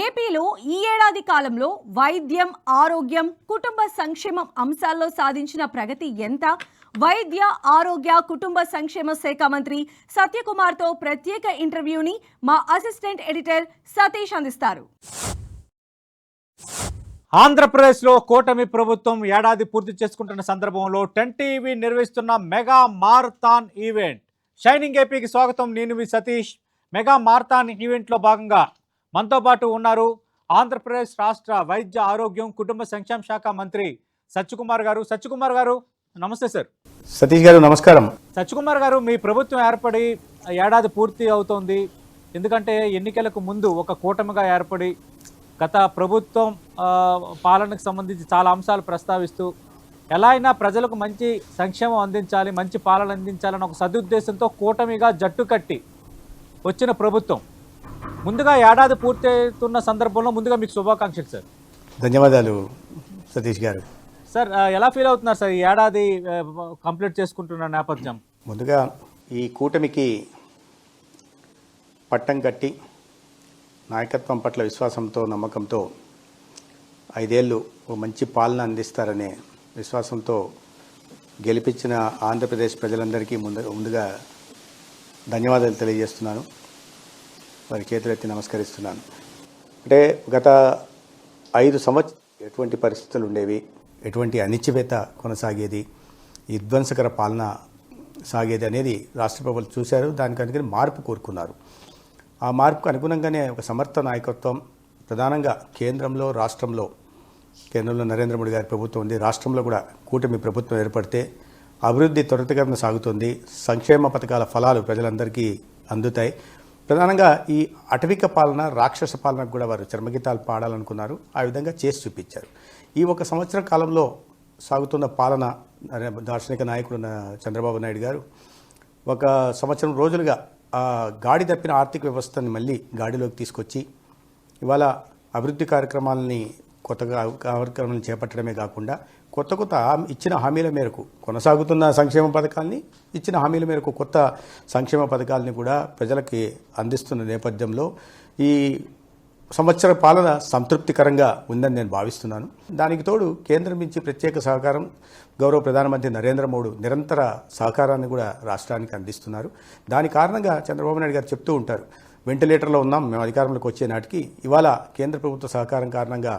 ఏపీలో ఈ ఏడాది కాలంలో వైద్యం ఆరోగ్యం కుటుంబ సంక్షేమం అంశాల్లో సాధించిన ప్రగతి ఎంత? వైద్య ఆరోగ్య కుటుంబ సంక్షేమ శాఖ మంత్రి సత్యకుమార్తో ప్రత్యేక ఇంటర్వ్యూని మా అసిస్టెంట్ ఎడిటర్ సతీష్ అందిస్తారు. ఆంధ్రప్రదేశ్లో కూటమి ప్రభుత్వం ఏడాది పూర్తి చేసుకుంటున్న సందర్భంలో టెన్ టీవీ నిర్వహిస్తున్న మెగా మారథాన్ ఈవెంట్. షైనింగ్ ఏపీకి స్వాగతం. నేను మీ సతీష్. మెగా మారథాన్ ఈవెంట్లో భాగంగా మనతో పాటు ఉన్నారు ఆంధ్రప్రదేశ్ రాష్ట్ర వైద్య ఆరోగ్యం కుటుంబ సంక్షేమ శాఖ మంత్రి సత్యకుమార్ గారు. సత్యకుమార్ గారు నమస్తే సార్. సతీష్ గారు నమస్కారం. సత్యకుమార్ గారు మీ ప్రభుత్వం ఏర్పడి ఏడాది పూర్తి అవుతోంది. ఎందుకంటే ఎన్నికలకు ముందు ఒక కూటమిగా ఏర్పడి గత ప్రభుత్వం పాలనకు సంబంధించి చాలా అంశాలు ప్రస్తావిస్తూ ఎలా అయినా ప్రజలకు మంచి సంక్షేమం అందించాలి మంచి పాలన అందించాలని ఒక సదుద్దేశంతో కూటమిగా జట్టు కట్టి వచ్చిన ప్రభుత్వం. ముందుగా ఏడాది పూర్తి అవుతున్న సందర్భంలో ముందుగా మీకు శుభాకాంక్షలు సార్. ధన్యవాదాలు సతీష్ గారు. సార్ ఎలా ఫీల్ అవుతున్నారు సార్ ఈ ఏడాది కంప్లీట్ చేసుకుంటున్న నేపథ్యం? ముందుగా ఈ కూటమికి పట్టం కట్టి నాయకత్వం పట్ల విశ్వాసంతో నమ్మకంతో ఐదేళ్ళు ఓ మంచి పాలన అందిస్తారనే విశ్వాసంతో గెలిపించిన ఆంధ్రప్రదేశ్ ప్రజలందరికీ ముందు ముందుగా ధన్యవాదాలు తెలియజేస్తున్నాను. వారి చేతులెత్తి నమస్కరిస్తున్నాను. అంటే గత ఐదు సంవత్సరం ఎటువంటి పరిస్థితులు ఉండేవి? ఎటువంటి అనిశ్చివేత కొనసాగేది? విధ్వంసకర పాలన సాగేది అనేది రాష్ట్ర ప్రభుత్వం చూశారు దానికి అనుకుని మార్పు కోరుకున్నారు. ఆ మార్పుకు అనుగుణంగానే ఒక సమర్థ నాయకత్వం ప్రధానంగా కేంద్రంలో రాష్ట్రంలో కేంద్రంలో నరేంద్ర మోడీ గారి ప్రభుత్వం ఉంది. రాష్ట్రంలో కూడా కూటమి ప్రభుత్వం ఏర్పడితే అభివృద్ధి త్వరితగతిన సాగుతుంది. సంక్షేమ పథకాల ఫలాలు ప్రజలందరికీ అందుతాయి. ప్రధానంగా ఈ అటవిక పాలన రాక్షస పాలనకు కూడా వారు చర్మగీతాలు పాడాలనుకున్నారు. ఆ విధంగా చేసి చూపించారు. ఈ ఒక సంవత్సరం కాలంలో సాగుతున్న పాలన దార్శనిక నాయకుడు చంద్రబాబు నాయుడు గారు ఒక సంవత్సరం రోజులుగా గాడి తప్పిన ఆర్థిక వ్యవస్థని మళ్ళీ గాడిలోకి తీసుకొచ్చి ఇవాళ అభివృద్ధి కార్యక్రమాలని కొత్తగా కార్యక్రమాలను చేపట్టడమే కాకుండా కొత్త కొత్త ఇచ్చిన హామీల మేరకు కొనసాగుతున్న సంక్షేమ పథకాల్ని ఇచ్చిన హామీల మేరకు కొత్త సంక్షేమ పథకాలని కూడా ప్రజలకి అందిస్తున్న నేపథ్యంలో ఈ సంవత్సర పాలన సంతృప్తికరంగా ఉందని నేను భావిస్తున్నాను. దానికి తోడు కేంద్రం నుంచి ప్రత్యేక సహకారం గౌరవ ప్రధానమంత్రి నరేంద్ర మోడీ నిరంతర సహకారాన్ని కూడా రాష్ట్రానికి అందిస్తున్నారు. దాని కారణంగా చంద్రబాబు నాయుడు గారు చెప్తూ ఉంటారు వెంటిలేటర్లో ఉన్నాం మేము అధికారంలోకి వచ్చే నాటికి ఇవాళ కేంద్ర ప్రభుత్వ సహకారం కారణంగా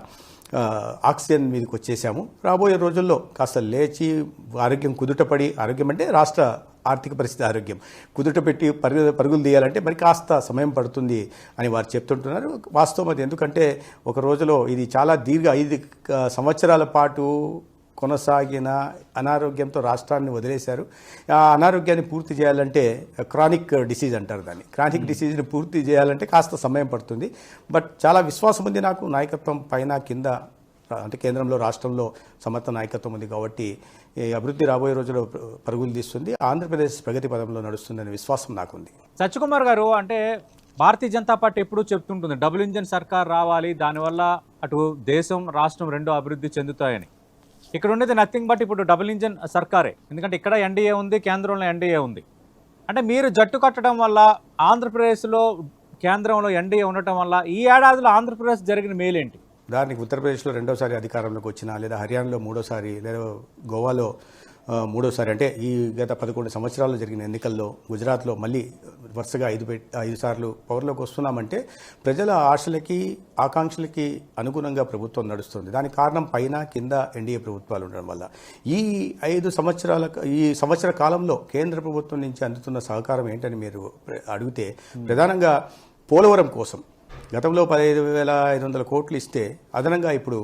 ఆక్సిజన్ మీదకి వచ్చేసాము. రాబోయే రోజుల్లో కాస్త లేచి ఆరోగ్యం కుదుటపడి ఆరోగ్యం అంటే రాష్ట్ర ఆర్థిక పరిస్థితి ఆరోగ్యం. కుదుట పెట్టి పరుగు పరుగులు తీయాలంటే మరి కాస్త సమయం పడుతుంది అని వారు చెప్తుంటున్నారు. వాస్తవం అది. ఎందుకంటే ఒక రోజులో ఇది చాలా దీర్ఘ ఐదు సంవత్సరాల పాటు కొనసాగిన అనారోగ్యంతో రాష్ట్రాన్ని వదిలేశారు. ఆ అనారోగ్యాన్ని పూర్తి చేయాలంటే క్రానిక్ డిసీజ్ అంటారు దాన్ని. క్రానిక్ డిసీజ్ని పూర్తి చేయాలంటే కాస్త సమయం పడుతుంది. బట్ చాలా విశ్వాసం ఉంది నాకు నాయకత్వం పైన కింద అంటే కేంద్రంలో రాష్ట్రంలో సమర్థ నాయకత్వం ఉంది కాబట్టి ఈ అభివృద్ధి రాబోయే రోజుల్లో పరుగులు తీస్తుంది. ఆంధ్రప్రదేశ్ ప్రగతి పదంలో నడుస్తుందనే విశ్వాసం నాకుంది. సత్యకుమార్ గారు అంటే భారతీయ జనతా పార్టీ ఎప్పుడూ చెప్తుంటుంది డబుల్ ఇంజన్ సర్కార్ రావాలి దానివల్ల అటు దేశం రాష్ట్రం రెండు అభివృద్ధి చెందుతాయని. ఇక్కడ ఉండేది నథింగ్ బట్ ఇప్పుడు డబుల్ ఇంజన్ సర్కారే. ఎందుకంటే ఇక్కడ ఎన్డీఏ ఉంది కేంద్రంలో ఎన్డీఏ ఉంది. అంటే మీరు జట్టు కట్టడం వల్ల ఆంధ్రప్రదేశ్లో కేంద్రంలో ఎన్డీఏ ఉండటం వల్ల ఈ ఏడాదిలో ఆంధ్రప్రదేశ్ జరిగిన మేలేంటి? దానికి ఉత్తరప్రదేశ్లో రెండోసారి అధికారంలోకి వచ్చిన లేదా హర్యానాలో మూడోసారి లేదా గోవాలో మూడోసారి అంటే ఈ గత పదకొండు సంవత్సరాల్లో జరిగిన ఎన్నికల్లో గుజరాత్లో మళ్ళీ వరుసగా ఐదు ఐదు సార్లు పవర్లోకి వస్తున్నామంటే ప్రజల ఆశలకి ఆకాంక్షలకి అనుగుణంగా ప్రభుత్వం నడుస్తుంది. దానికి కారణం పైన కింద ఎన్డీఏ ప్రభుత్వాలు ఉండడం వల్ల. ఈ ఐదు సంవత్సరాల ఈ సంవత్సర కాలంలో కేంద్ర ప్రభుత్వం నుంచి అందుతున్న సహకారం ఏంటని మీరు అడిగితే ప్రధానంగా పోలవరం కోసం గతంలో పదహైదు వేల ఐదు వందల కోట్లు ఇస్తే అదనంగా ఇప్పుడు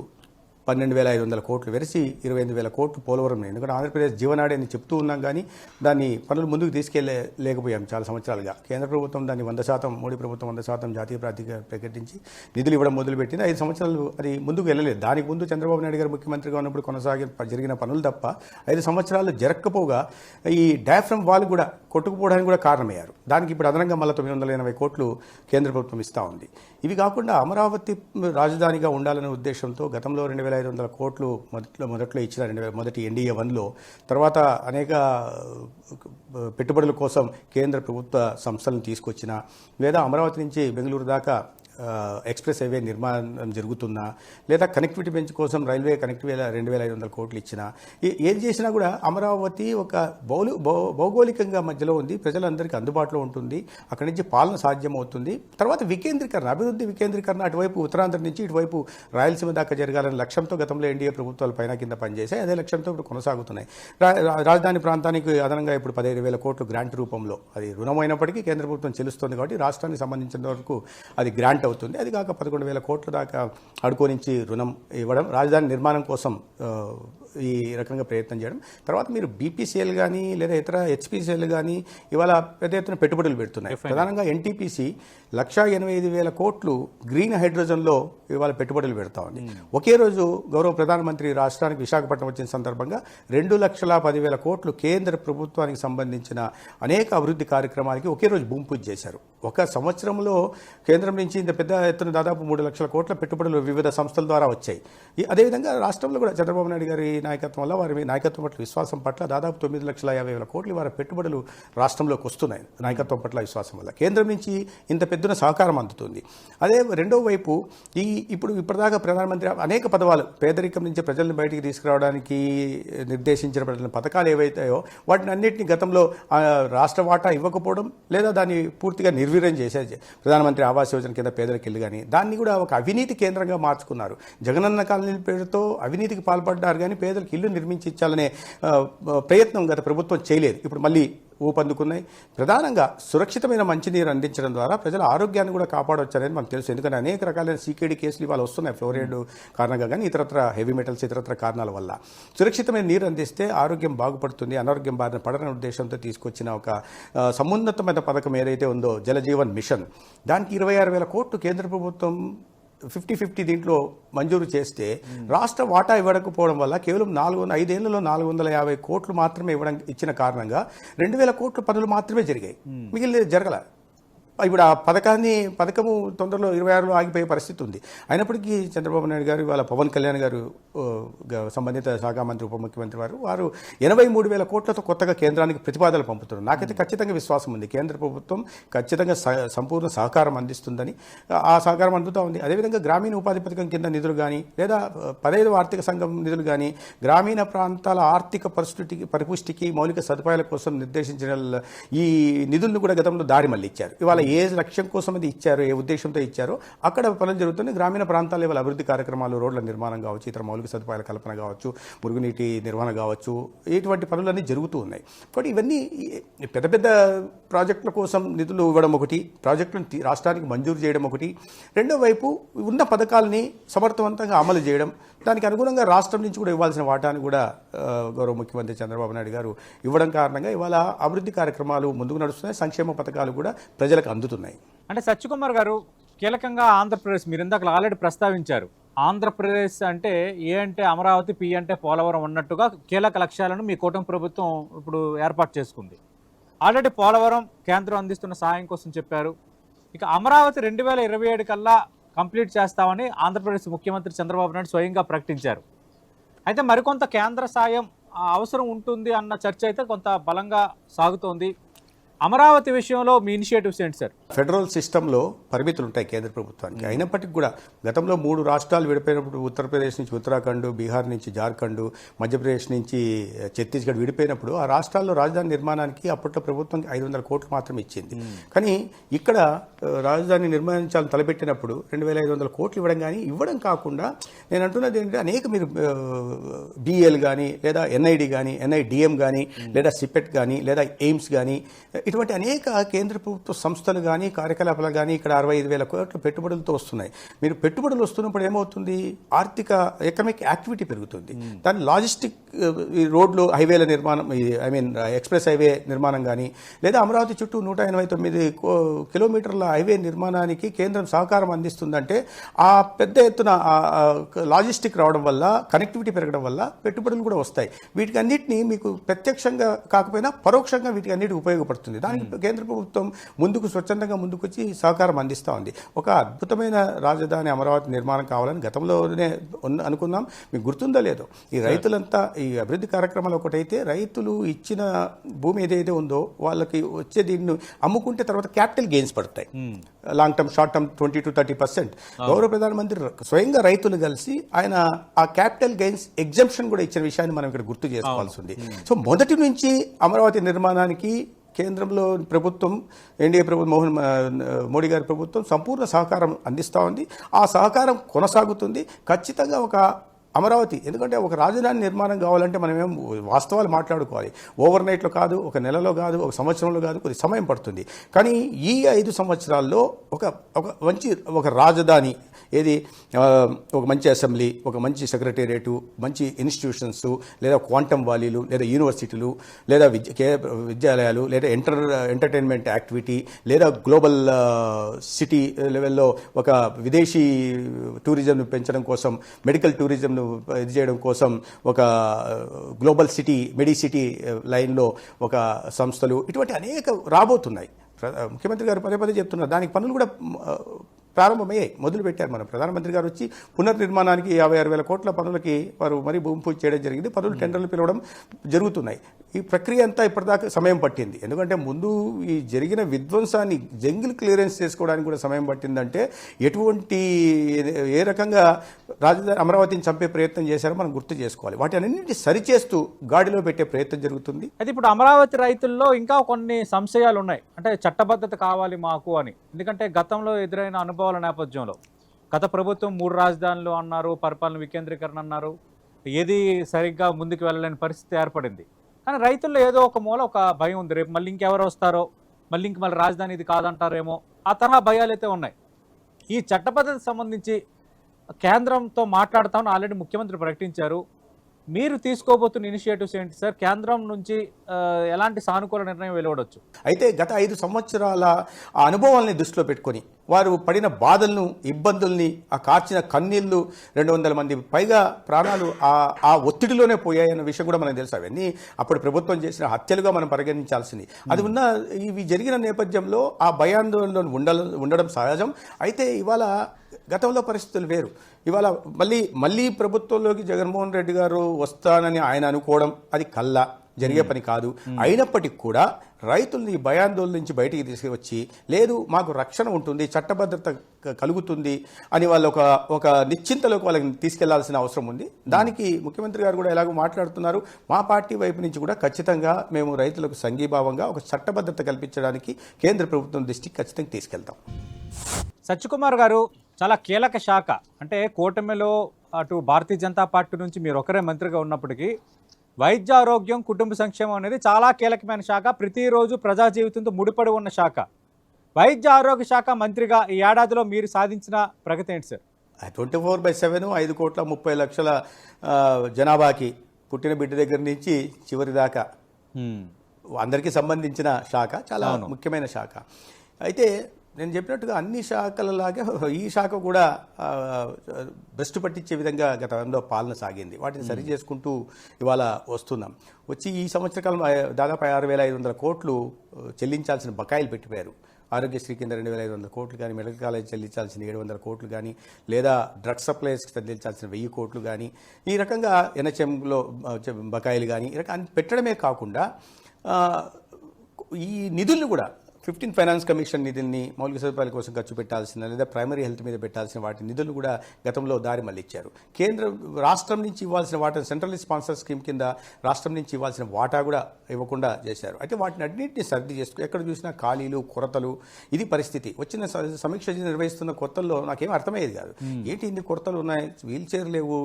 పన్నెండు వేల ఐదు వందల కోట్లు వెరసి ఇరవై ఎనిమిది వేల కోట్లు పోలవరం ఎందుకంటే ఆంధ్రప్రదేశ్ జీవనాడి అని చెప్తూ ఉన్నాం కానీ దాన్ని పనులు ముందుకు తీసుకెళ్ళే లేకపోయాం చాలా సంవత్సరాలుగా. కేంద్ర ప్రభుత్వం దాన్ని వంద శాతం మోడీ ప్రభుత్వం వంద శాతం జాతీయ ప్రాతిక ప్రకటించి నిధులు ఇవ్వడం మొదలుపెట్టింది. ఐదు సంవత్సరాలు అది ముందుకు వెళ్ళలేదు. దానికి ముందు చంద్రబాబు నాయుడు గారు ముఖ్యమంత్రిగా ఉన్నప్పుడు కొనసాగి జరిగిన పనులు తప్ప ఐదు సంవత్సరాలు జరగకపోగా ఈ డయాఫ్రమ్ వాల్ కూడా కొట్టుకుపోవడానికి కూడా కారణమయ్యారు. దానికి ఇప్పుడు అదనంగా మళ్ళీ తొమ్మిది వందల ఎనభై కోట్లు కేంద్ర ప్రభుత్వం ఇస్తూ ఉంది. ఇవి కాకుండా అమరావతి రాజధానిగా ఉండాలనే ఉద్దేశంతో గతంలో రెండు వేల ఐదు వందల కోట్లు మొదట్లో మొదట్లో ఇచ్చిన రెండు వేల మొదటి ఎన్డీఏ వన్లో తర్వాత అనేక పెట్టుబడుల కోసం కేంద్ర ప్రభుత్వ సంస్థలను తీసుకొచ్చిన లేదా అమరావతి నుంచి బెంగళూరు దాకా ఎక్స్ప్రెస్ హైవే నిర్మాణం జరుగుతున్నా లేదా కనెక్టివిటీ పెంచు కోసం రైల్వే కనెక్టివిటీ రెండు వేల ఐదు వందల కోట్లు ఇచ్చినా ఏది చేసినా కూడా అమరావతి ఒక బౌలు భౌ- భౌగోళికంగా మధ్యలో ఉంది ప్రజలందరికీ అందుబాటులో ఉంటుంది అక్కడి నుంచి పాలన సాధ్యమవుతుంది. తర్వాత వికేంద్రీకరణ అభివృద్ధి వికేంద్రీకరణ అటువైపు ఉత్తరాంధ్ర నుంచి ఇటువైపు రాయలసీమ దాకా జరగాలని లక్ష్యంతో గతంలో ఎన్డీఏ ప్రభుత్వాలు పైన కింద పనిచేశాయి అదే లక్ష్యంతో ఇప్పుడు కొనసాగుతున్నాయి. రా- రాజధాని ప్రాంతానికి అదనంగా ఇప్పుడు పదిహేను వేల కోట్లు గ్రాంట్ రూపంలో అది రుణమైనప్పటికీ కేంద్ర ప్రభుత్వం చెల్లిస్తుంది కాబట్టి రాష్ట్రానికి సంబంధించిన వరకు అది గ్రాంట్ అవుతుంది. అది కాక పదకొండు వేల కోట్ల దాకా అడుకో నుంచి రుణం ఇవ్వడం రాజధాని నిర్మాణం కోసం ఈ రకంగా ప్రయత్నం చేయడం. తర్వాత మీరు బీపీసీఎల్ కానీ లేదా ఇతర హెచ్పిసిఎల్ కానీ ఇవాళ పెద్ద ఎత్తున పెట్టుబడులు పెడుతున్నాయి. ప్రధానంగా ఎన్టీపీసీ లక్షా ఎనభై ఐదు వేల కోట్లు గ్రీన్ హైడ్రోజన్లో ఇవాళ పెట్టుబడులు పెడతా ఉంది. ఒకే రోజు గౌరవ ప్రధానమంత్రి రాష్ట్రానికి విశాఖపట్నం వచ్చిన సందర్భంగా రెండు లక్షల పదివేల కోట్లు కేంద్ర ప్రభుత్వానికి సంబంధించిన అనేక అభివృద్ధి కార్యక్రమాలకి ఒకే రోజు భూమి పూజ చేశారు. ఒక సంవత్సరంలో కేంద్రం నుంచి ఇంత పెద్ద ఎత్తున దాదాపు మూడు లక్షల కోట్ల పెట్టుబడులు వివిధ సంస్థల ద్వారా వచ్చాయి. అదేవిధంగా రాష్ట్రంలో కూడా చంద్రబాబు నాయుడు గారి నాయకత్వం వల్ల వారి నాయకత్వం పట్ల విశ్వాసం పట్ల దాదాపు తొమ్మిది లక్షల యాభై వేల కోట్లు వారి పెట్టుబడులు రాష్ట్రంలోకి వస్తున్నాయి నాయకత్వం పట్ల విశ్వాసం వల్ల. కేంద్రం నుంచి ఇంత పెద్దన సహకారం అందుతుంది. అదే రెండో వైపు ఈ ఇప్పుడు ఇప్పటిదాకా ప్రధానమంత్రి అనేక పదవాలు పేదరికం నుంచి ప్రజలను బయటికి తీసుకురావడానికి నిర్దేశించిన ప్రజల పథకాలు ఏవైతాయో వాటిని అన్నింటినీ గతంలో రాష్ట్ర వాటా ఇవ్వకపోవడం లేదా దాన్ని పూర్తిగా నిర్వీర్యం చేసే ప్రధానమంత్రి ఆవాస్ యోజన కింద పేదలకు ఇల్లు కానీ దాన్ని కూడా ఒక అవినీతి కేంద్రంగా మార్చుకున్నారు. జగనన్న కాలనీ పేరుతో అవినీతికి పాల్పడ్డారు కానీ పేదలకు ఇల్లు నిర్మించి ఇచ్చాలనే ప్రయత్నం గత ప్రభుత్వం చేయలేదు. ఇప్పుడు మళ్ళీ ఊపందుకున్నాయి. ప్రధానంగా సురక్షితమైన మంచినీరు అందించడం ద్వారా ప్రజల ఆరోగ్యాన్ని కూడా కాపాడవచ్చు అనేది మనకు తెలుసు. ఎందుకంటే అనేక రకాలైన సీకేడీ కేసులు ఇవాళ వస్తున్నాయి. ఫ్లోరైడ్ కారణంగా కానీ ఇతరత్ర హెవీ మెటల్స్ ఇతరత్ర కారణాల వల్ల. సురక్షితమైన నీరు అందిస్తే ఆరోగ్యం బాగుపడుతుంది. అనారోగ్యం బారిన పడని ఉద్దేశంతో తీసుకొచ్చిన ఒక సమున్నతమైన పథకం ఏదైతే ఉందో జలజీవన్ మిషన్ దానికి ఇరవై ఆరు వేల కోట్లు కేంద్ర ప్రభుత్వం ఫిఫ్టీ ఫిఫ్టీ దీంట్లో మంజూరు చేస్తే రాష్ట్ర వాటా ఇవ్వకపోవడం వల్ల కేవలం నాలుగు వందల ఐదేళ్ళలో నాలుగు వందల యాభై కోట్లు మాత్రమే ఇవ్వడం ఇచ్చిన కారణంగా రెండు వేల కోట్ల పనులు మాత్రమే జరిగాయి. మిగిలిన జరగల. ఇప్పుడు ఆ పథకాన్ని పథకము తొందరలో ఇరవై ఆరులో ఆగిపోయే పరిస్థితి ఉంది. అయినప్పటికీ చంద్రబాబు నాయుడు గారు ఇవాళ పవన్ కళ్యాణ్ గారు గ- సంబంధిత శాఖ మంత్రి ఉప ముఖ్యమంత్రి వారు వారు ఎనభై మూడు వేల కోట్లతో కొత్తగా కేంద్రానికి ప్రతిపాదనలు పంపుతున్నారు. నాకైతే ఖచ్చితంగా విశ్వాసం ఉంది. కేంద్ర ప్రభుత్వం ఖచ్చితంగా సంపూర్ణ సహకారం అందిస్తుందని ఆ సహకారం అందుతూ ఉంది. అదేవిధంగా గ్రామీణ ఉపాధి పథకం కింద నిధులు కానీ లేదా పదహైదు ఆర్థిక సంఘం నిధులు కానీ గ్రామీణ ప్రాంతాల ఆర్థిక పరిస్థితికి పరిపుష్టికి మౌలిక సదుపాయాల కోసం నిర్దేశించిన ఈ నిధులను కూడా గతంలో దారి మళ్ళీ ఇచ్చారు ఇవాళ ఏ లక్ష్యం కోసం అది ఇచ్చారో ఏ ఉద్దేశంతో ఇచ్చారో అక్కడ పనులు జరుగుతున్నాయి గ్రామీణ ప్రాంతాల ఇవాళ అభివృద్ధి కార్యక్రమాలు రోడ్ల నిర్మాణం కావచ్చు ఇతర మౌలిక సదుపాయాల కల్పన కావచ్చు మురుగునీటి నిర్వహణ కావచ్చు ఇటువంటి పనులన్నీ జరుగుతూ ఉన్నాయి. కాబట్టి ఇవన్నీ పెద్ద పెద్ద ప్రాజెక్టుల కోసం నిధులు ఇవ్వడం ఒకటి ప్రాజెక్టులను రాష్ట్రానికి మంజూరు చేయడం ఒకటి. రెండో వైపు ఉన్న పథకాలని సమర్థవంతంగా అమలు చేయడం దానికి అనుగుణంగా రాష్ట్రం నుంచి కూడా ఇవ్వాల్సిన వాటాను కూడా గౌరవ ముఖ్యమంత్రి చంద్రబాబు నాయుడు గారు ఇవ్వడం కారణంగా ఇవాళ అభివృద్ధి కార్యక్రమాలు ముందుకు నడుస్తున్నాయి సంక్షేమ పథకాలు కూడా ప్రజలకు అందుతున్నాయి. అంటే సత్యకుమార్ గారు కీలకంగా ఆంధ్రప్రదేశ్ మీరు ఇందాక ఆల్రెడీ ప్రస్తావించారు. ఆంధ్రప్రదేశ్ అంటే ఏ అంటే అమరావతి పి అంటే పోలవరం ఉన్నట్టుగా కీలక లక్ష్యాలను మీ కూటమి ప్రభుత్వం ఇప్పుడు ఏర్పాటు చేసుకుంది. ఆల్రెడీ పోలవరం కేంద్రం అందిస్తున్న సహాయం కోసం చెప్పారు. ఇక అమరావతి రెండు వేల ఇరవై ఏడు కల్లా కంప్లీట్ చేస్తామని ఆంధ్రప్రదేశ్ ముఖ్యమంత్రి చంద్రబాబు నాయుడు స్వయంగా ప్రకటించారు. అయితే మరికొంత కేంద్ర సాయం అవసరం ఉంటుంది అన్న చర్చ అయితే కొంత బలంగా సాగుతోంది. అమరావతి విషయంలో మీ ఇనిషియేటివ్స్ ఏంటి సార్? ఫెడరల్ సిస్టంలో పరిమితులు ఉంటాయి కేంద్ర ప్రభుత్వానికి. అయినప్పటికీ కూడా గతంలో మూడు రాష్ట్రాలు విడిపోయినప్పుడు ఉత్తరప్రదేశ్ నుంచి ఉత్తరాఖండ్ బీహార్ నుంచి జార్ఖండ్ మధ్యప్రదేశ్ నుంచి ఛత్తీస్గఢ్ విడిపోయినప్పుడు ఆ రాష్ట్రాల్లో రాజధాని నిర్మాణానికి అప్పట్లో ప్రభుత్వం ఐదు వందల కోట్లు మాత్రమే ఇచ్చింది. కానీ ఇక్కడ రాజధాని నిర్మించాలని తలపెట్టినప్పుడు రెండు వేల ఐదు వందల కోట్లు ఇవ్వడం కానీ ఇవ్వడం కాకుండా నేను అంటున్నది ఏంటంటే అనేక మీరు బిఎల్ కానీ లేదా ఎన్ఐడి కానీ ఎన్ఐడిఎం కానీ లేదా సిపెట్ కానీ లేదా ఎయిమ్స్ కానీ ఇటువంటి అనేక కేంద్ర ప్రభుత్వ సంస్థలు కానీ కార్యకలాపాలు కానీ ఇక్కడ అరవై ఐదు వేల కోట్ల పెట్టుబడులతో వస్తున్నాయి. మీరు పెట్టుబడులు వస్తున్నప్పుడు ఏమవుతుంది? ఆర్థిక ఎకనామిక్ యాక్టివిటీ పెరుగుతుంది. దాని లాజిస్టిక్ రోడ్లు హైవేల నిర్మాణం ఐ మీన్ ఎక్స్ప్రెస్ హైవే నిర్మాణం కానీ లేదా అమరావతి చుట్టూ నూట ఎనభై తొమ్మిది కిలోమీటర్ల హైవే నిర్మాణానికి కేంద్రం సహకారం అందిస్తుందంటే ఆ పెద్ద ఎత్తున లాజిస్టిక్ రావడం వల్ల కనెక్టివిటీ పెరగడం వల్ల పెట్టుబడులు కూడా వస్తాయి. వీటికి అన్నిటినీ మీకు ప్రత్యక్షంగా కాకపోయినా పరోక్షంగా వీటికి అన్నిటి ఉపయోగపడుతుంది. దానికి కేంద్ర ప్రభుత్వం ముందుకు స్వచ్ఛందంగా బ్రహ్మాండంగా ముందుకొచ్చి సహకారం అందిస్తూ ఉంది. ఒక అద్భుతమైన రాజధాని అమరావతి నిర్మాణం కావాలని గతంలోనే అనుకున్నాం. మీకు గుర్తుందో లేదో? ఈ రైతులంతా ఈ అభివృద్ధి కార్యక్రమాలు ఒకటైతే రైతులు ఇచ్చిన భూమి ఏదైతే ఉందో వాళ్ళకి వచ్చే దీన్ని అమ్ముకుంటే తర్వాత క్యాపిటల్ గెయిన్స్ పడతాయి. Long term short term twenty two thirty percent. గౌరవ ప్రధానమంత్రి స్వయంగా రైతులు కలిసి ఆయన ఆ క్యాపిటల్ గెయిన్స్ ఎగ్జంప్షన్ కూడా ఇచ్చిన విషయాన్ని మనం ఇక్కడ గుర్తు చేసుకోవాల్సి ఉంది. సో మొదటి నుంచి అమరావతి నిర్మాణానికి కేంద్రంలో ప్రభుత్వం ఎన్డీఏ ప్రభుత్వం మోహన్ మోడీ గారి ప్రభుత్వం సంపూర్ణ సహకారం అందిస్తూ ఉంది. ఆ సహకారం కొనసాగుతుంది. ఖచ్చితంగా ఒక అమరావతి ఎందుకంటే ఒక రాజధాని నిర్మాణం కావాలంటే మనం ఏం వాస్తవాలు మాట్లాడుకోవాలి. ఓవర్ నైట్లో కాదు ఒక నెలలో కాదు ఒక సంవత్సరంలో కాదు కొద్ది సమయం పడుతుంది. కానీ ఈ ఐదు సంవత్సరాల్లో ఒక ఒక మంచి ఒక రాజధాని ఏది? ఒక మంచి అసెంబ్లీ ఒక మంచి సెక్రటేరియట్ మంచి ఇన్స్టిట్యూషన్స్ లేదా క్వాంటమ్ వాలీలు లేదా యూనివర్సిటీలు లేదా విద్య కే- విద్యాలయాలు లేదా ఎంటర్ ఎంటర్టైన్మెంట్ యాక్టివిటీ లేదా గ్లోబల్ సిటీ లెవెల్లో ఒక విదేశీ టూరిజంను పెంచడం కోసం మెడికల్ టూరిజంను ఇది చేయడం కోసం ఒక గ్లోబల్ సిటీ మెడి సిటీ లైన్లో ఒక సంస్థలు ఇటువంటి అనేక రాబోతున్నాయి. ముఖ్యమంత్రి గారు పదే పదే చెప్తున్నారు. దానికి పనులు కూడా ప్రారంభమయ్యాయి మొదలు పెట్టారు మన ప్రధానమంత్రి గారు వచ్చి పునర్నిర్మాణానికి యాభై ఆరు వేల కోట్ల పనులకి వారు మరీ భూమి పూజ చేయడం జరిగింది. పనులు టెండర్లు పిలవడం జరుగుతున్నాయి. ఈ ప్రక్రియ అంతా ఇప్పటిదాకా సమయం పట్టింది. ఎందుకంటే ముందు ఈ జరిగిన విధ్వంసాన్ని జంగిల్ క్లియరెన్స్ చేసుకోవడానికి కూడా సమయం పట్టిందంటే ఎటువంటి ఏ రకంగా రాజధాని అమరావతిని చంపే ప్రయత్నం చేశారో మనం గుర్తు చేసుకోవాలి. వాటి అన్నింటి సరిచేస్తూ గాడిలో పెట్టే ప్రయత్నం జరుగుతుంది. అయితే ఇప్పుడు అమరావతి రైతుల్లో ఇంకా కొన్ని సంశయాలు ఉన్నాయి అంటే చట్టబద్ధత కావాలి మాకు అని. ఎందుకంటే గతంలో ఎదురైన అనుభవాల నేపథ్యంలో గత ప్రభుత్వం మూడు రాజధానులు అన్నారు పరిపాలన వికేంద్రీకరణ అన్నారు. ఏది సరిగ్గా ముందుకు వెళ్ళలేని పరిస్థితి ఏర్పడింది. కానీ రైతుల్లో ఏదో ఒక మూల ఒక భయం ఉంది. రేపు మళ్ళీ ఇంకెవరు వస్తారో మళ్ళీ ఇంక మళ్ళీ రాజధాని ఇది కాదంటారేమో ఆ తరహా భయాలు అయితే ఉన్నాయి. ఈ చట్టబద్ధత సంబంధించి కేంద్రంతో మాట్లాడతామని ఆల్రెడీ ముఖ్యమంత్రి ప్రకటించారు. మీరు తీసుకోబోతున్న ఇనిషియేటివ్స్ ఏంటి సార్? కేంద్రం నుంచి ఎలాంటి సానుకూల నిర్ణయం వెలువడవచ్చు అయితే గత ఐదు సంవత్సరాల అనుభవాలని అనుభవాల్ని దృష్టిలో పెట్టుకొని వారు పడిన బాధలను ఇబ్బందుల్ని ఆ కార్చిన కన్నీళ్ళు రెండు వందల మంది పైగా ప్రాణాలు ఆ ఆ ఒత్తిడిలోనే పోయాయన్న విషయం కూడా మనకు తెలుసు. అవన్నీ అప్పుడు ప్రభుత్వం చేసిన హత్యలుగా మనం పరిగణించాల్సింది. అది ఉన్న ఇవి జరిగిన నేపథ్యంలో ఆ భయాందోళనలో ఉండాల ఉండడం సహజం. అయితే ఇవాళ గతంలో పరిస్థితులు వేరు. ఇవాళ మళ్ళీ మళ్ళీ ప్రభుత్వంలోకి జగన్మోహన్ రెడ్డి గారు వస్తానని ఆయన అనుకోవడం అది కల్లా. జరిగే పని కాదు. అయినప్పటికీ కూడా రైతుల్ని ఈ భయాందోళన నుంచి బయటికి తీసుకువచ్చి లేదు మాకు రక్షణ ఉంటుంది చట్టభద్రత కలుగుతుంది అని వాళ్ళు ఒక ఒక నిశ్చింతలోకి వాళ్ళకి తీసుకెళ్ళాల్సిన అవసరం ఉంది. దానికి ముఖ్యమంత్రి గారు కూడా ఎలాగో మాట్లాడుతున్నారు. మా పార్టీ వైపు నుంచి కూడా ఖచ్చితంగా మేము రైతులకు సంఘీభావంగా ఒక చట్టభద్రత కల్పించడానికి కేంద్ర ప్రభుత్వం దృష్టికి ఖచ్చితంగా తీసుకెళ్తాం. సత్యకుమార్ గారు చాలా కీలక శాఖ. అంటే కూటమిలో అటు భారతీయ జనతా పార్టీ నుంచి మీరు ఒకరే మంత్రిగా ఉన్నప్పటికీ వైద్య ఆరోగ్యం కుటుంబ సంక్షేమం అనేది చాలా కీలకమైన శాఖ. ప్రతిరోజు ప్రజా జీవితంతో ముడిపడి ఉన్న శాఖ. వైద్య ఆరోగ్య శాఖ మంత్రిగా ఈ ఏడాదిలో మీరు సాధించిన ప్రగతి ఏంటి sir? Twenty four by seven ఐదు కోట్ల ముప్పై లక్షల జనాభాకి పుట్టిన బిడ్డ దగ్గర నుంచి చివరి దాకా. అందరికీ సంబంధించిన శాఖ చాలా ముఖ్యమైన శాఖ. అయితే నేను చెప్పినట్టుగా అన్ని శాఖలలాగా ఈ శాఖ కూడా భ్రష్టు పట్టించే విధంగా గతంలో పాలన సాగింది. వాటిని సరి చేసుకుంటూ ఇవాళ వస్తున్నాం. వచ్చి ఈ సంవత్సర కాలం దాదాపు ఆరు వేల ఐదు వందల కోట్లు చెల్లించాల్సిన బకాయిలు పెట్టిపోయారు. ఆరోగ్యశ్రీ కింద రెండు వేల ఐదు వందల కోట్లు కానీ మెడికల్ కాలేజ్ చెల్లించాల్సిన ఏడు వందల కోట్లు కానీ లేదా డ్రగ్ సప్లైస్కి చెల్లించాల్సిన వెయ్యి కోట్లు కానీ ఈ రకంగా ఎన్హెచ్ఎంలో బకాయిలు కానీ ఈ రకంగా పెట్టడమే కాకుండా ఈ నిధులను కూడా ఫిఫ్టీన్ ఫైనాన్స్ కమిషన్ నిధుల్ని మౌలిక సదుపాయాల కోసం ఖర్చు పెట్టాల్సిన లేదా ప్రైమరీ హెల్త్ మీద పెట్టాల్సిన వాటి నిధులు కూడా గతంలో దారి మళ్ళిచ్చారు. కేంద్ర రాష్ట్రం నుంచి ఇవ్వాల్సిన వాటా సెంట్రల్ స్పాన్సర్ స్కీమ్ కింద రాష్ట్రం నుంచి ఇవ్వాల్సిన వాటా కూడా ఇవ్వకుండా చేశారు. అయితే వాటిని అన్నింటినీ సర్ది చేసుకు ఎక్కడ చూసినా ఖాళీలు కొరతలు ఇది పరిస్థితి. వచ్చిన సమీక్ష నిర్వహిస్తున్న కొత్తల్లో నాకేం అర్థమయ్యేది కాదు. ఏంటి ఇన్ని కొరతలు ఉన్నాయి? వీల్ చైర్ లేవు.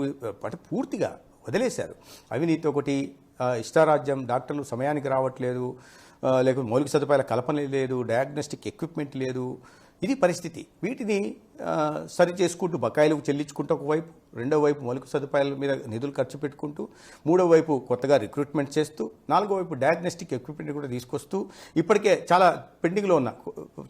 అంటే పూర్తిగా వదిలేశారు. అవినీతి ఒకటి ఇష్టారాజ్యం డాక్టర్లు సమయానికి రావట్లేదు. లేకపోతే మౌలిక సదుపాయాల కల్పన లేదు డయాగ్నోస్టిక్ ఎక్విప్మెంట్ లేదు. ఇది పరిస్థితి. వీటిని సరి చేసుకుంటూ బకాయిలు చెల్లించుకుంటూ ఒకవైపు రెండో వైపు మౌలిక సదుపాయాల మీద నిధులు ఖర్చు పెట్టుకుంటూ మూడో వైపు కొత్తగా రిక్రూట్మెంట్ చేస్తూ నాలుగో వైపు డయాగ్నోస్టిక్ ఎక్విప్మెంట్ కూడా తీసుకొస్తూ ఇప్పటికే చాలా పెండింగ్లో ఉన్న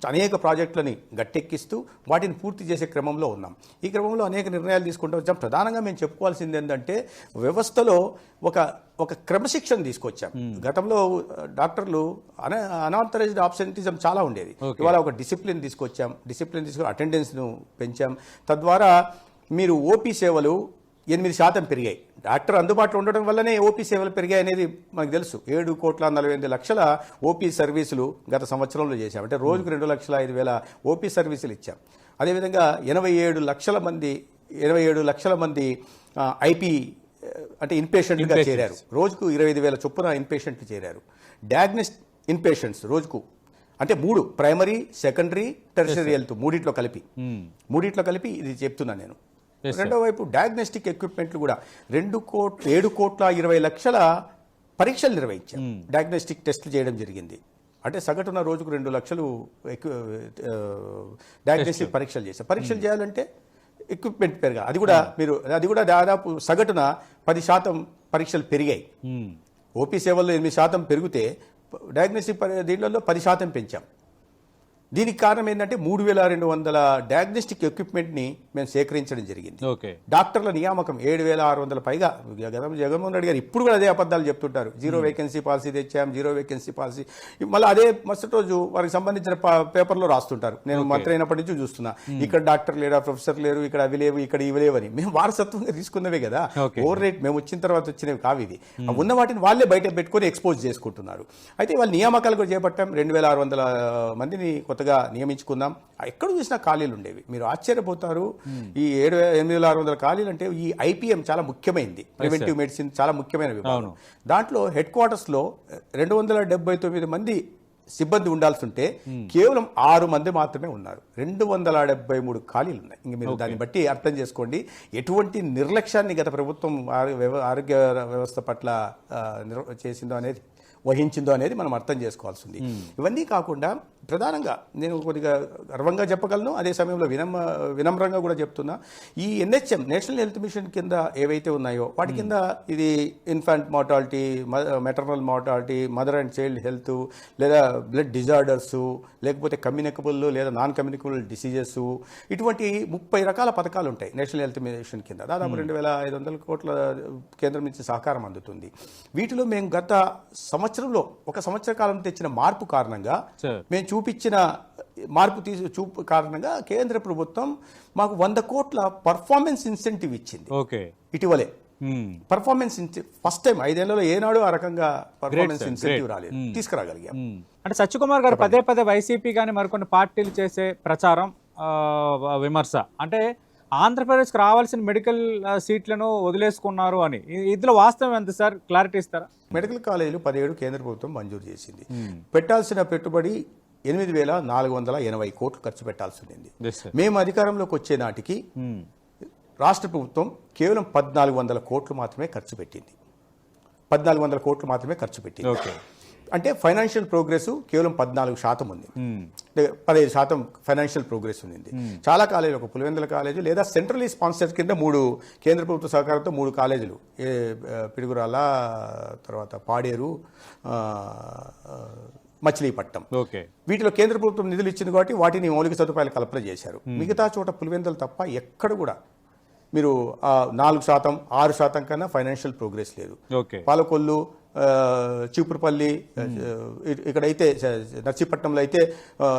అనేక ప్రాజెక్టులని గట్టెక్కిస్తూ వాటిని పూర్తి చేసే క్రమంలో ఉన్నాం. ఈ క్రమంలో అనేక నిర్ణయాలు తీసుకుంటూ వచ్చాం. ప్రధానంగా మేము చెప్పుకోవాల్సింది ఏంటంటే వ్యవస్థలో ఒక ఒక క్రమశిక్షణ తీసుకొచ్చాం. గతంలో డాక్టర్లు అన అనాథరైజ్డ్ ఆప్షనిటిజం చాలా ఉండేది. ఇవాళ ఒక డిసిప్లిన్ తీసుకొచ్చాం. డిసిప్లిన్ తీసుకొని అటెండెన్స్ను పెంచాం. తద్వారా మీరు ఓపీ సేవలు ఎనిమిది శాతం పెరిగాయి. డాక్టర్ అందుబాటులో ఉండడం వల్లనే ఓపీ సేవలు పెరిగాయి అనేది మనకు తెలుసు. ఏడు కోట్ల నలభై ఎనిమిది లక్షల ఓపీ సర్వీసులు గత సంవత్సరంలో చేశాం. అంటే రోజుకు రెండు లక్షల ఐదు వేల ఓపీ సర్వీసులు ఇచ్చాం. అదేవిధంగా ఎనభై ఏడు లక్షల మంది ఇరవై ఏడు లక్షల మంది ఐపీ అంటే ఇన్పేషెంట్గా చేరారు. రోజుకు ఇరవై ఐదు వేల చొప్పున ఇన్పేషెంట్లు చేరారు. డయాగ్నోస్ట్ ఇన్పేషెంట్స్ రోజుకు అంటే మూడు ప్రైమరీ సెకండరీ టెరిషరీ హెల్త్ మూడిట్లో కలిపి. మూడిట్లో కలిపి ఇది చెప్తున్నా నేను. రెండో వైపు డయాగ్నోస్టిక్ ఎక్విప్మెంట్లు కూడా. రెండు కోట్ ఏడు కోట్ల ఇరవై లక్షల పరీక్షలు నిర్వహించాం డయాగ్నోస్టిక్ టెస్టులు చేయడం జరిగింది. అంటే సగటున రోజుకు రెండు లక్షలు డయాగ్నోస్టిక్ పరీక్షలు చేశాం పరీక్షలు చేయాలంటే ఎక్విప్మెంట్ పెరగాలి అది కూడా మీరు అది కూడా దాదాపు సగటున పది శాతం పరీక్షలు పెరిగాయి. ఓపీ సేవల్లో ఎనిమిది శాతం పెరిగితే డయాగ్నోస్టిక్ దీంట్లో పది శాతం పెంచాం. దీనికి కారణం ఏంటంటే మూడు వేల రెండు వందల డయాగ్నోస్టిక్ ఎక్విప్మెంట్ని మేము సేకరించడం జరిగింది. ఓకే. డాక్టర్ల నియామకం ఏడు వేల ఆరు వందల పైగా. గతం జగన్మోహన్ రెడ్డి గారు ఇప్పుడు కూడా అదే అబద్ధాలు చెప్తుంటారు. జీరో వేకెన్సీ పాలసీ తెచ్చాం జీరో వేకెన్సీ పాలసీ మళ్ళీ అదే మరుసటి రోజు వారికి సంబంధించిన పేపర్లో రాస్తుంటారు. నేను మంత్రి అయినప్పటి నుంచి చూస్తున్నా. ఇక్కడ డాక్టర్ లేడా ప్రొఫెసర్ లేరు ఇక్కడ అవి లేవు ఇక్కడ ఇవి లేవని మేము వారసత్వంగా తీసుకున్నవే కదా. ఓవర్ రేట్ మేము వచ్చిన తర్వాత వచ్చినవి కావు ఇది ఆ ఉన్న వాటిని వాళ్ళే బయట పెట్టుకొని ఎక్స్పోజ్ చేసుకుంటున్నారు. అయితే వాళ్ళ నియామకాలు కూడా చేపట్టాం. రెండు వేల ఆరు వందల మందిని కొత్తగా నియమించుకున్నాం ఎక్కడ చూసినా ఖాళీలు ఉండేవి. మీరు ఆశ్చర్యపోతారు. ఈ ఏడు ఎనిమిది వేల ఆరు వందల ఖాళీలు అంటే ఈ ఐపీఎం చాలా ముఖ్యమైనది ప్రివెంటివ్ మెడిసిన్ చాలా ముఖ్యమైన విభాగం. దాంట్లో హెడ్ క్వార్టర్స్లో రెండు వందల డెబ్బై తొమ్మిది మంది సిబ్బంది ఉండాల్సి ఉంటే కేవలం ఆరు మంది మాత్రమే ఉన్నారు. రెండు వందల డెబ్బై మూడు ఖాళీలు ఉన్నాయి. ఇంక మీరు దాన్ని బట్టి అర్థం చేసుకోండి. ఎటువంటి నిర్లక్ష్యాన్ని గత ప్రభుత్వం ఆరోగ్య వ్యవస్థ పట్ల చేసిందో అనేది వహించిందో అనేది మనం అర్థం చేసుకోవాల్సి ఉంది ఇవన్నీ కాకుండా ప్రధానంగా నేను కొద్దిగా గర్వంగా చెప్పగలను అదే సమయంలో వినమ్ర వినమ్రంగా కూడా చెప్తున్నా. ఈ ఎన్హెచ్ఎం నేషనల్ హెల్త్ మిషన్ కింద ఏవైతే ఉన్నాయో వాటి కింద ఇది infant mortality maternal mortality mother and child health లేదా బ్లడ్ డిజార్డర్స్ లేకపోతే కమ్యూనికబుల్ లేదా నాన్ కమ్యూనికబుల్ డిసీజెస్ ఇటువంటి ముప్పై రకాల పథకాలు ఉంటాయి నేషనల్ హెల్త్ మిషన్ కింద. దాదాపు రెండు వేల ఐదు వందల కోట్ల కేంద్రం నుంచి సహకారం అందుతుంది. వీటిలో మేము గత సంవత్సరంలో ఒక సంవత్సర కాలం తెచ్చిన మార్పు కారణంగా. మేము చూపించిన మార్పు తీసు చూపు కారణంగా కేంద్ర ప్రభుత్వం మాకు వంద కోట్ల పర్ఫార్మెన్స్ ఇన్సెంటివ్ ఇచ్చింది. ఓకే. ఇటీవలే. పర్ఫార్మెన్స్ ఫస్ట్ టైం ఐదేళ్ళలో ఏనాడు ఆ రకంగా పర్ఫార్మెన్స్ ఇన్సెంటివ్. రాలేదు. తీసుకురాగలిగాం. అంటే సత్యకుమార్ గారు పదే పదే వైసీపీ కానీ మరికొన్ని పార్టీలు చేసే ప్రచారం విమర్శ. అంటే ఆంధ్రప్రదేశ్కి రావాల్సిన మెడికల్ సీట్లను వదిలేసుకున్నారు అని. ఇందులో వాస్తవం ఎంత సార్? క్లారిటీ ఇస్తారా? మెడికల్ కాలేజీలు పదిహేడు కేంద్ర ప్రభుత్వం మంజూరు చేసింది. పెట్టాల్సిన పెట్టుబడి ఎనిమిది వేల నాలుగు వందల ఎనభై కోట్లు ఖర్చు పెట్టాల్సి sir. మేము అధికారంలోకి వచ్చే నాటికి మ్మ్. రాష్ట్ర ప్రభుత్వం కేవలం పద్నాలుగు వందల కోట్లు మాత్రమే ఖర్చు పెట్టింది. పద్నాలుగు వందల కోట్లు మాత్రమే ఖర్చు పెట్టింది. ఓకే అంటే ఫైనాన్షియల్ ప్రోగ్రెస్ కేవలం పద్నాలుగు శాతం ఉంది. అంటే పదిహేను శాతం ఫైనాన్షియల్ ప్రోగ్రెస్ ఉంది చాలా కాలేజీలు ఒక పులివెందుల కాలేజీ లేదా సెంట్రలీ స్పాన్సర్ కింద మూడు కేంద్ర ప్రభుత్వ సహకారంతో మూడు కాలేజీలు. పిడుగురాల తర్వాత పాడేరు మచిలీపట్నం. ఓకే. వీటిలో కేంద్ర ప్రభుత్వం నిధులు ఇచ్చింది కాబట్టి వాటిని మౌలిక సదుపాయాలు కల్పన చేశారు. మిగతా చోట పులివెందులు తప్ప ఎక్కడ కూడా మీరు నాలుగు శాతం ఆరు శాతం కన్నా ఫైనాన్షియల్ ప్రోగ్రెస్ లేదు. ఓకే. పాలకొల్లు చీపురుపల్లి ఇక్కడైతే నర్సీపట్నంలో అయితే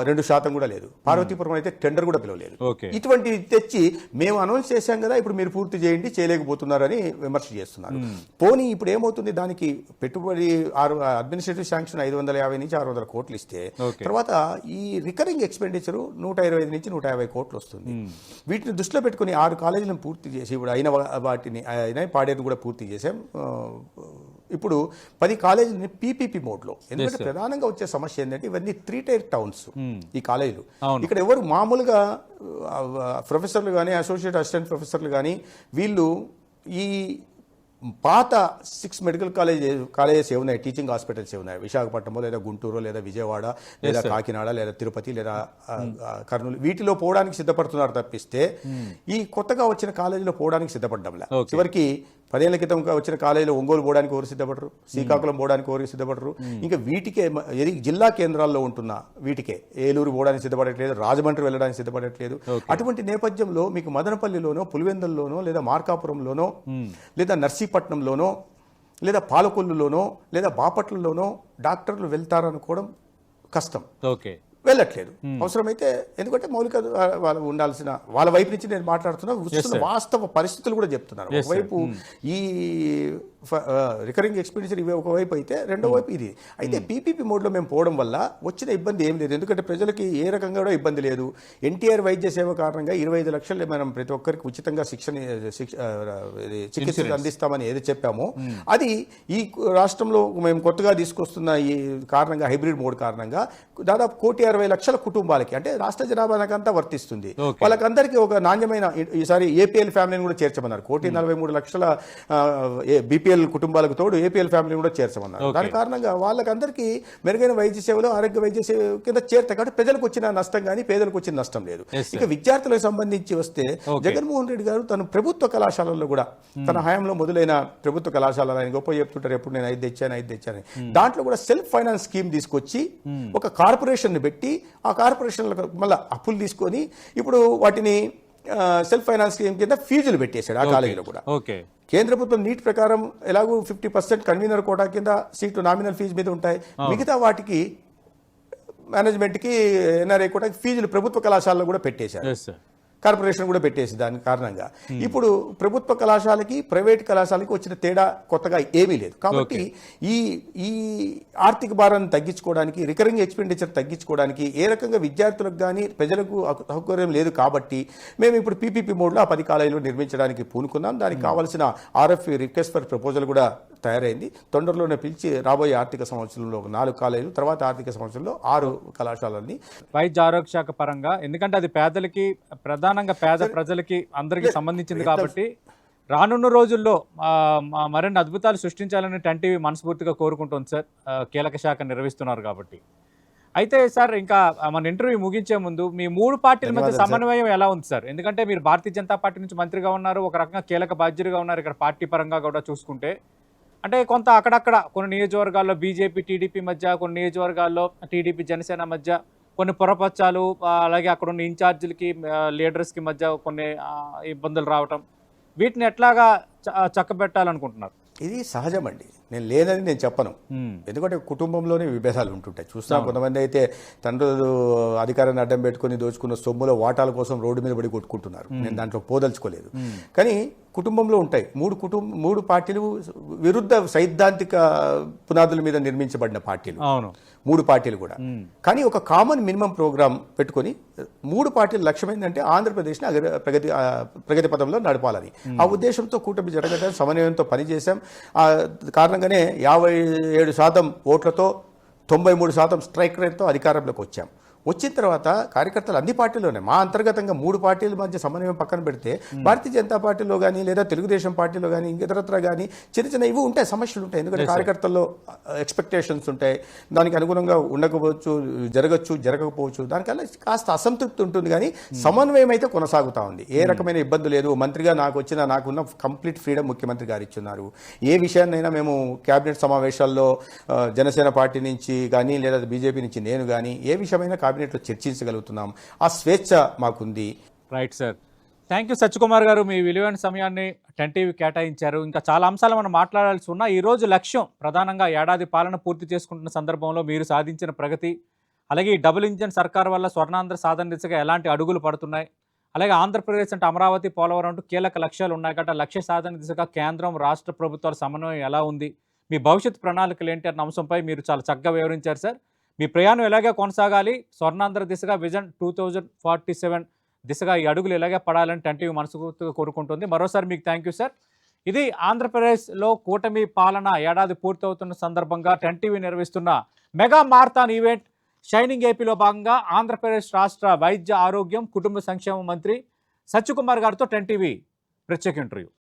రెండు శాతం కూడా లేదు. పార్వతీపురం అయితే టెండర్ కూడా పిలవలేదు. ఓకే. ఇటువంటి తెచ్చి మేము అనౌన్స్ చేశాం కదా ఇప్పుడు మీరు పూర్తి చేయండి చేయలేకపోతున్నారని విమర్శ చేస్తున్నారు. పోనీ ఇప్పుడు ఏమవుతుంది దానికి పెట్టుబడి ఆరు అడ్మినిస్ట్రేటివ్ శాంక్షన్ ఐదు వందల యాభై నుంచి ఆరు వందల కోట్లు ఇస్తే. తర్వాత ఈ రికరింగ్ ఎక్స్పెండిచర్ నూట ఇరవై ఐదు నుంచి నూట యాభై కోట్లు వస్తుంది. వీటిని దృష్టిలో పెట్టుకుని ఆరు కాలేజీలను పూర్తి చేసి ఇప్పుడు అయిన వాటిని అయిన పాడేరు కూడా పూర్తి చేసాం ఇప్పుడు పది కాలేజీలని పీపీపీ మోడ్లో. ఎందుకంటే ప్రధానంగా వచ్చే సమస్య ఏంటంటే ఇవన్నీ త్రీ టైర్ టౌన్స్ ఈ కాలేజీలు. ఇక్కడ ఎవరు మామూలుగా ప్రొఫెసర్లు కానీ అసోసియేట్ అసిస్టెంట్ ప్రొఫెసర్లు కానీ వీళ్ళు ఈ పాత సిక్స్ మెడికల్ కాలేజ్ కాలేజెస్ ఏమున్నాయి? టీచింగ్ హాస్పిటల్స్ ఏమున్నాయి? విశాఖపట్నమో లేదా గుంటూరు లేదా విజయవాడ లేదా కాకినాడ లేదా తిరుపతి లేదా ఆ, కర్నూలు. వీటిలో పోవడానికి సిద్ధపడుతున్నారు తప్పిస్తే ఈ కొత్తగా వచ్చిన కాలేజీలో పోవడానికి సిద్ధపడ్డంలే. చివరికి పదేళ్ళ క్రితం వచ్చిన కాలేజీలో ఒంగోలు పోవడానికి ఎవరు సిద్ధపడరు? శ్రీకాకుళం పోవడానికి ఎవరు సిద్ధపడరు? ఇంకా వీటికే జిల్లా కేంద్రాల్లో ఉంటున్న వీటికే ఏలూరు పోవడానికి సిద్ధపడట్లేదు రాజమండ్రి వెళ్ళడానికి సిద్ధపడట్లేదు. అటువంటి నేపథ్యంలో మీకు మదనపల్లిలోనో పులివెందుల్లోనో లేదా మార్కాపురంలోనో లేదా నర్సీపట్నంలోనో లేదా పాలకొల్లులోనో లేదా బాపట్లలోనో డాక్టర్లు వెళ్తారనుకోవడం కష్టం. ఓకే. వెళ్ళట్లేదు. అవసరమైతే ఎందుకంటే మౌలిక వాళ్ళు ఉండాల్సిన వాళ్ళ వైపు నుంచి నేను మాట్లాడుతున్నా వాస్తవ పరిస్థితులు కూడా చెప్తున్నాను. ఒకవైపు ఈ రికరింగ్ ఎక్స్పెండిచర్ ఇవి ఒకవైపు అయితే రెండో వైపు ఇది. అయితే పీపీపీ మోడ్లో మేము పోవడం వల్ల వచ్చిన ఇబ్బంది ఏం లేదు. ఎందుకంటే ప్రజలకి ఏ రకంగా కూడా ఇబ్బంది లేదు. ఎన్టీఆర్ వైద్య సేవ కారణంగా ఇరవై ఐదు లక్షలు మనం ప్రతి ఒక్కరికి ఉచితంగా శిక్షణ చికిత్స అందిస్తామని ఏది చెప్పామో అది ఈ రాష్ట్రంలో మేము కొత్తగా తీసుకొస్తున్న ఈ కారణంగా హైబ్రిడ్ మోడ్ కారణంగా దాదాపు కోటి అరవై లక్షల కుటుంబాలకి అంటే రాష్ట్ర జనాభానికంతా వర్తిస్తుంది. వాళ్ళకందరికీ ఒక నాణ్యమైన ఈ- ఈసారి ఏపీఎల్ ఫ్యామిలీని కూడా చేర్చమన్నారు. కోటి నలభై మూడు లక్షల బీపీఎల్ కుటుంబాలకు తోడు ఏపీఎల్ ఫ్యామిలీని కూడా చేర్చమన్నారు. దాని కారణంగా వాళ్ళకందరికీ మెరుగైన వైద్య సేవలు ఆరోగ్య వైద్య సేవ కింద చేరుతాయి కాబట్టి ప్రజలకు వచ్చిన నష్టం కానీ పేదలకు వచ్చిన నష్టం లేదు. ఇక విద్యార్థులకు సంబంధించి వస్తే. జగన్మోహన్ రెడ్డి గారు తన ప్రభుత్వ కళాశాలల్లో కూడా తన హయాంలో మొదలైన ప్రభుత్వ కళాశాలలు ఆయన గొప్ప చెప్తుంటారు ఎప్పుడు నేను ఐదు తెచ్చాను ఐదు తెచ్చాను దాంట్లో కూడా సెల్ఫ్ ఫైనాన్స్ స్కీమ్ తీసుకొచ్చి ఒక కార్పొరేషన్ పెట్టి ఆ కార్పొరేషన్లకు మళ్ళీ అప్పులు తీసుకొని ఇప్పుడు వాటిని సెల్ఫ్ ఫైనాన్స్ స్కీమ్ కింద ఫీజులు పెట్టేశాడు ఆ కాలేజీలో కూడా. ఓకే. కేంద్ర ప్రభుత్వం నీట్ ప్రకారం ఎలాగో ఫిఫ్టీ పర్సెంట్ కన్వీనర్ కోటా కింద సీట్లు నామినల్ ఫీజు మీద ఉంటాయి. మిగతా వాటికి మేనేజ్మెంట్కి ఎన్ఆర్ఐ కోటా ఫీజులు ప్రభుత్వ కళాశాలలో కూడా పెట్టేశారు. కార్పొరేషన్ కూడా పెట్టేసి దాని కారణంగా. ఇప్పుడు ప్రభుత్వ కళాశాలకి ప్రైవేట్ కళాశాలకి వచ్చిన తేడా కొత్తగా ఏమీ లేదు. కాబట్టి ఈ ఈ ఆర్థిక భారాన్ని తగ్గించుకోవడానికి రికరింగ్ ఎక్స్పెండిచర్ తగ్గించుకోవడానికి ఏ రకంగా విద్యార్థులకు కానీ ప్రజలకు సౌకర్యం లేదు కాబట్టి మేము ఇప్పుడు పీపీపీ మోడ్లో ఆ పది కాలేజీలు నిర్మించడానికి పూనుకున్నాం. దానికి కావాల్సిన ఆర్ఎఫ్ రిక్వెస్ట్ ఫర్ ప్రపోజల్ కూడా తయారైంది. తొందరలోనే పిలిచి రాబోయే ఆర్థిక సంవత్సరంలో నాలుగు కాలేజీలు తర్వాత ఆర్థిక సంవత్సరంలో ఆరు కళాశాలల్ని. వైద్య ఆరోగ్య శాఖ పరంగా ఎందుకంటే అది పేదలకి ప్రధానంగా పేద ప్రజలకి అందరికీ సంబంధించింది కాబట్టి రానున్న రోజుల్లో మరిన్ని అద్భుతాలు సృష్టించాలని టెన్ టీవీ మనస్ఫూర్తిగా కోరుకుంటుంది సార్. కీలక శాఖ నిర్వహిస్తున్నారు కాబట్టి. అయితే సార్ ఇంకా మన ఇంటర్వ్యూ ముగించే ముందు మీ మూడు పార్టీల మధ్య. సమన్వయం ఎలా ఉంది సార్? ఎందుకంటే మీరు భారతీయ జనతా పార్టీ నుంచి మంత్రిగా ఉన్నారు ఒక రకంగా కీలక బాధ్యులుగా ఉన్నారు ఇక్కడ పార్టీ పరంగా కూడా చూసుకుంటే. అంటే కొంత అక్కడక్కడ కొన్ని నియోజకవర్గాల్లో బీజేపీ టీడీపీ మధ్య కొన్ని నియోజకవర్గాల్లో టీడీపీ జనసేన మధ్య కొన్ని పొరపచ్చాలు అలాగే అక్కడ ఉన్న ఇన్ఛార్జీలకి లీడర్స్కి మధ్య కొన్ని ఇబ్బందులు రావటం. వీటిని ఎట్లాగా చ- చక్కబెట్టాలనుకుంటున్నారు? ఇది సహజమండి. నేను లేదని నేను చెప్పను. ఎందుకంటే కుటుంబంలోనే విభేదాలు ఉంటుంటాయి. చూస్తా కొంతమంది అయితే తండ్రులు అధికారాన్ని అడ్డం పెట్టుకొని దోచుకున్న సొమ్ములో వాటాల కోసం రోడ్డు మీద పడి కొట్టుకుంటున్నారు. నేను దాంట్లో పోదలుచుకోలేదు. కానీ కుటుంబంలో ఉంటాయి. మూడు కుటుంబ మూడు పార్టీలు విరుద్ధ సైద్ధాంతిక పునాదుల మీద నిర్మించబడిన పార్టీలు. అవును. మూడు పార్టీలు కూడా. కానీ ఒక కామన్ మినిమం ప్రోగ్రామ్ పెట్టుకొని మూడు పార్టీల లక్ష్యం ఏంటంటే ఆంధ్రప్రదేశ్ని అగ్ర ప్రగతి ప్రగతి పదంలో నడపాలని. ఆ ఉద్దేశంతో కూటమి జరగడం సమన్వయంతో పనిచేశాం. ఆ కారణంగానే యాభై ఏడు శాతం ఓట్లతో తొంభై మూడు శాతం స్ట్రైక్ రేట్తో అధికారంలోకి వచ్చాం. వచ్చిన తర్వాత కార్యకర్తలు అన్ని పార్టీలోనే మా అంతర్గతంగా మూడు పార్టీల మధ్య సమన్వయం పక్కన పెడితే భారతీయ జనతా పార్టీలో కానీ లేదా తెలుగుదేశం పార్టీలో కానీ ఇతరత్ర కానీ చిన్న చిన్న ఇవి ఉంటాయి సమస్యలు ఉంటాయి. ఎందుకంటే కార్యకర్తల్లో ఎక్స్పెక్టేషన్స్ ఉంటాయి. దానికి అనుగుణంగా ఉండకపోవచ్చు జరగచ్చు జరగకపోవచ్చు. దానికల్లా కాస్త అసంతృప్తి ఉంటుంది కానీ సమన్వయం అయితే కొనసాగుతా ఉంది. ఏ రకమైన ఇబ్బంది లేదు. మంత్రిగా నాకు వచ్చిన నాకున్న కంప్లీట్ ఫ్రీడమ్ ముఖ్యమంత్రి గారు ఇచ్చున్నారు. ఏ విషయాన్నైనా మేము కేబినెట్ సమావేశాల్లో జనసేన పార్టీ నుంచి కానీ లేదా బీజేపీ నుంచి నేను కానీ ఏ విషయమైనా కేబినెట్లో చర్చించగలుగుతున్నాం. ఆ స్వేచ్ఛ మాకుంది. Right sir thank you Satyakumar garu. మీ విలువైన సమయాన్ని టెన్ టీవీ కేటాయించారు. ఇంకా చాలా అంశాలు మనం మాట్లాడాల్సి ఉన్నా ఈరోజు లక్ష్యం ప్రధానంగా ఏడాది పాలన పూర్తి చేసుకుంటున్న సందర్భంలో మీరు సాధించిన ప్రగతి అలాగే ఈ డబుల్ ఇంజన్ సర్కార్ వల్ల స్వర్ణాంధ్ర సాధన దిశగా ఎలాంటి అడుగులు పడుతున్నాయి అలాగే ఆంధ్రప్రదేశ్ అంటే అమరావతి పోలవరం అంటూ కీలక లక్ష్యాలు ఉన్నాయి కాబట్టి లక్ష్య సాధన దిశగా కేంద్రం రాష్ట్ర ప్రభుత్వాల సమన్వయం ఎలా ఉంది మీ భవిష్యత్ ప్రణాళికలు ఏంటి అన్న అంశంపై మీరు చాలా చక్కగా వివరించారు సార్ మీ ప్రయాణం ఎలాగే కొనసాగాలి? స్వర్ణాంధ్ర దిశగా vision two thousand forty seven దిశగా ఈ అడుగులు ఎలాగే పడాలని టెంటివ్ మనసుగా కోరుకుంటుంది. మరోసారి మీకు థ్యాంక్ యూ సార్. ఇది ఆంధ్రప్రదేశ్లో కూటమి పాలన ఏడాది పూర్తవుతున్న సందర్భంగా టెన్ టీవీ నిర్వహిస్తున్న మెగా మార్థాన్ ఈవెంట్ షైనింగ్ ఏపీలో భాగంగా ఆంధ్రప్రదేశ్ రాష్ట్ర వైద్య ఆరోగ్యం కుటుంబ సంక్షేమ మంత్రి సత్యకుమార్ గారితో టెన్ టీవీ ప్రత్యేక ఇంటర్వ్యూ.